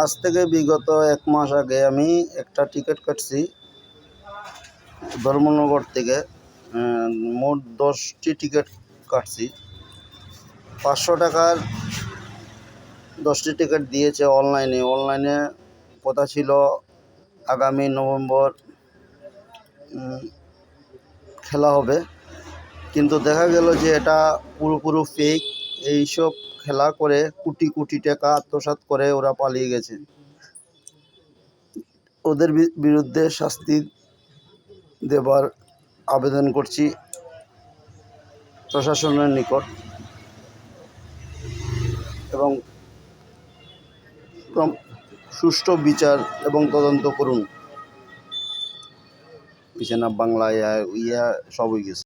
আজ থেকে বিগত এক মাস আগে আমি একটা টিকিট কাটছি ধর্মনগর থেকে মোট দশটি টিকিট কাটছি। পাঁচশো টাকার দশটি টিকিট দিয়েছে অনলাইনে। অনলাইনে কথা ছিল আগামী নভেম্বর খেলা হবে। কিন্তু দেখা গেল যে এটা পুরোপুরি ফেক এইসব খেলা করে কোটি কোটি টাকা আত্মসাৎ করে ওরা পালিয়ে গেছে। ওদের বিরুদ্ধে শাস্তি দেবার আবেদন করছি প্রশাসনের নিকট এবং সুষ্ঠু বিচার এবং তদন্ত করুন। পিছনে বাংলা ইয়া ইয়া সবই গেছে।